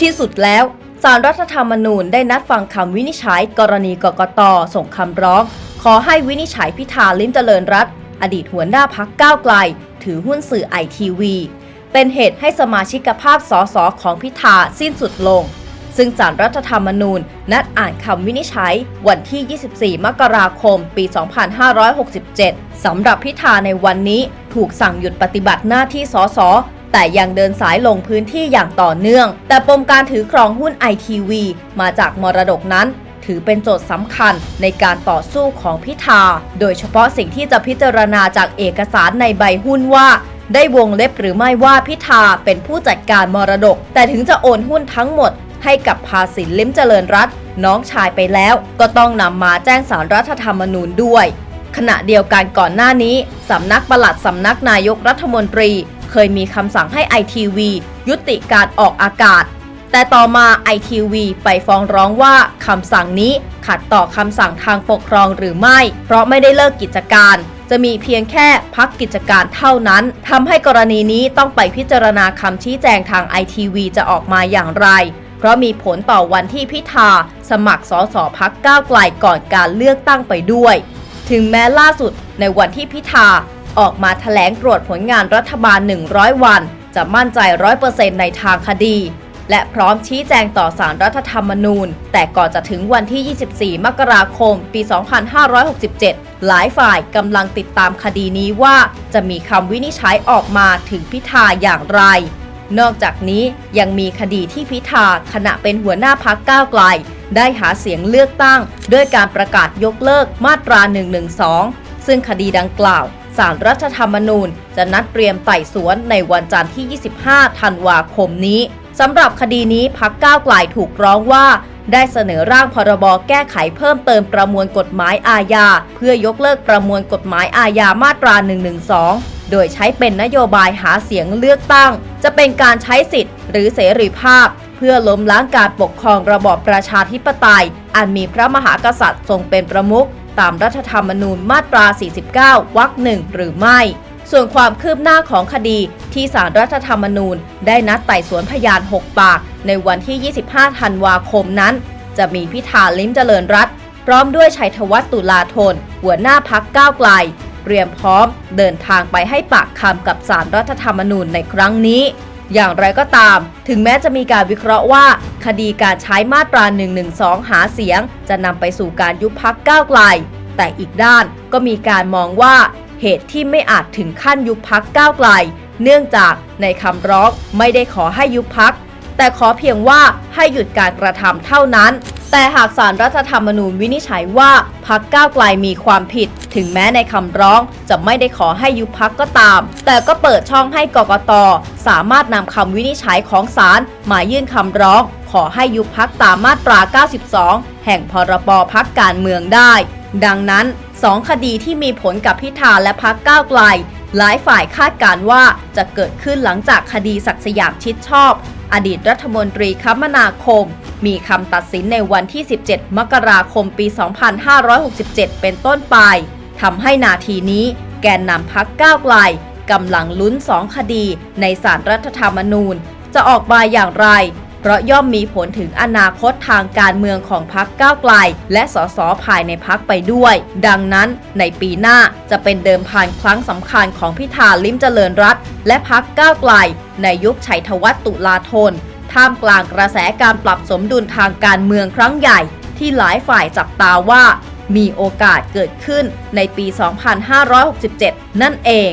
ที่สุดแล้วสารรัฐธรรมนูญได้นัดฟังคำวินิจฉัย กรณีกกตส่งคำร้อง ขอให้วินิจฉัยพิธาลิ้มเจริญรัตอดีตหัวหน้าพักก้าวไกล ถือหุ้นสื่อไอทีวีเป็นเหตุให้สมาชิกภาพสสของพิธาสิ้นสุดลง ซึ่งศาลรัฐธรรมนูญนัดอ่านคำวินิจฉัย วันที่ 24 มกราคม ปี 2567 สำหรับพิธาในวันนี้ถูกสั่งหยุดปฏิบัติหน้าที่สส แต่ยังเดินสายลงพื้นที่อย่างต่อเนื่อง แต่ปมการถือครองหุ้นไอทีวีมาจากมรดกนั้น ถือเป็นโจทย์สำคัญในการต่อสู้ของพิธา โดยเฉพาะสิ่งที่จะพิจารณาจากเอกสารในใบหุ้นว่า ได้วงเล็บหรือไม่ว่าพิธาเป็นผู้จัดการมรดก แต่ถึงจะโอนหุ้นทั้งหมดให้กับภาสินลิ้มเจริญรัตน้องชายไปแล้ว ก็ต้องนำมาแจ้งสารรัฐธรรมนูญด้วย ขณะเดียวกันก่อนหน้านี้ สำนักปลัดสำนักนายกรัฐมนตรี เคยมีคำสั่งให้ไอทีวียุติการออกอากาศ แต่ต่อมาไอทีวีไปฟ้องร้องว่าคำสั่งนี้ขัดต่อคำสั่งทางปกครองหรือไม่ เพราะไม่ได้เลิกกิจการ จะมีเพียงแค่พักกิจการเท่านั้นทำให้กรณีนี้ต้องไปพิจารณาคำชี้แจงทางไอทีวีจะออกมาอย่างไรเพราะมีผลต่อวันที่พิธา สมัครสอสอพักก้าวไกลก่อนการเลือกตั้งไปด้วย ถึงแม้ล่าสุดในวันที่พิธา ออกมาแถลงตรวจผลงานรัฐบาล 100 วัน จะมั่นใจ 100%ในทางคดี และพร้อมชี้แจงต่อสารรัฐธรรมนูญ แต่ก่อนจะถึงวันที่ 24 มกราคม ปี 2567 หลายฝ่ายกำลังติดตามคดีนี้ว่าจะมีคำวินิจฉัยออกมาถึงพิธาอย่างไร นอกจากนี้ยังมีคดีที่พิธาขณะเป็นหัวหน้าพักก้าวไกล ได้หาเสียงเลือกตั้ง ด้วยการประกาศยกเลิกมาตรา 112 ซึ่งคดีดังกล่าว สารรัฐธรรมนูญ จะนัดเตรียมไต่สวนในวันจันทร์ที่ 25 ธันวาคมนี้สำหรับคดีนี้พักก้าวไกลถูกร้องว่า ได้เสนอร่างพรบแก้ไขเพิ่มเติมประมวลกฎหมายอาญา เพื่อยกเลิกประมวลกฎหมายอาญามาตรา 112 โดยใช้เป็นนโยบายหาเสียงเลือกตั้ง จะเป็นการใช้สิทธิ์ หรือเสรีภาพ เพื่อล้มล้างการปกครองระบอบประชาธิปไตย อันมีพระมหากษัตริย์ทรงเป็นประมุข ตามรัฐธรรมนูญมาตรา 49 วรรคหนึ่งหรือไม่ ส่วนความคืบหน้าของคดีที่สารรัฐธรรมนูญ ได้นัดไต่สวนพยาน 6 ปาก ในวันที่ 25 ธันวาคมนั้น จะมีพิธาลิ้มเจริญรัตพร้อมด้วยชัยธวัฒน์ตุลาธน หัวหน้าพักก้าวไกล เตรียมพร้อมเดินทางไปให้ปากคำกับสารรัฐธรรมนูญในครั้งนี้ อย่างไรก็ตาม ถึงแม้จะมีการวิเคราะห์ว่า คดีการใช้มาตรา 112 หาเสียง จะนำไปสู่การยุบพักก้าวไกล แต่อีกด้านก็มีการมองว่าเหตุที่ไม่อาจถึงขั้นยุบพักก้าวไกล เนื่องจากในคำร้องไม่ได้ขอให้ยุบพัก แต่ขอเพียงว่าให้หยุดการกระทำเท่านั้น แต่หากสารรัฐธรรมนูญวินิจฉัยว่าพักก้าวไกลมีความผิด ถึงแม้ในคำร้องจะไม่ได้ขอให้ยุบพักก็ตาม แต่ก็เปิดช่องให้กกต สามารถนำคำวินิจฉัยของศาลมายื่นคำร้อง ขอให้ยุบพักตามมาตรา 92 แห่งพรบพักการเมืองได้ ดังนั้นสองคดีที่มีผลกับพิธาและพักก้าวไกล หลายฝ่ายคาดการณ์ว่าจะเกิดขึ้นหลังจากคดีศักสยามชิดชอบ อดีตรัฐมนตรีคมนาคม มีคำตัดสินในวันที่ 17 มกราคมปี 2567 เป็นต้นไปทำให้นาทีนี้แกนนำพักก้าวไกลกำลังลุ้นสองคดีในศาลรรัฐธรรมนูญ จะออกมาอย่างไร เพราะย่อมมีผลถึงอนาคตทางการเมืองของพรรคก้าวไกล และสสภายในพักไปด้วย ดังนั้นในปีหน้าจะเป็นเดิมพันครั้งสำคัญของพิธาลิ้มเจริญรัตและพักก้าวไกล ในยุคชัยธวัฒน์ตุลาธน ท่ามกลางกระแสการปรับสมดุลทางการเมืองครั้งใหญ่ ที่หลายฝ่ายจับตาว่ามีโอกาสเกิดขึ้นในปี 2567 นั่นเอง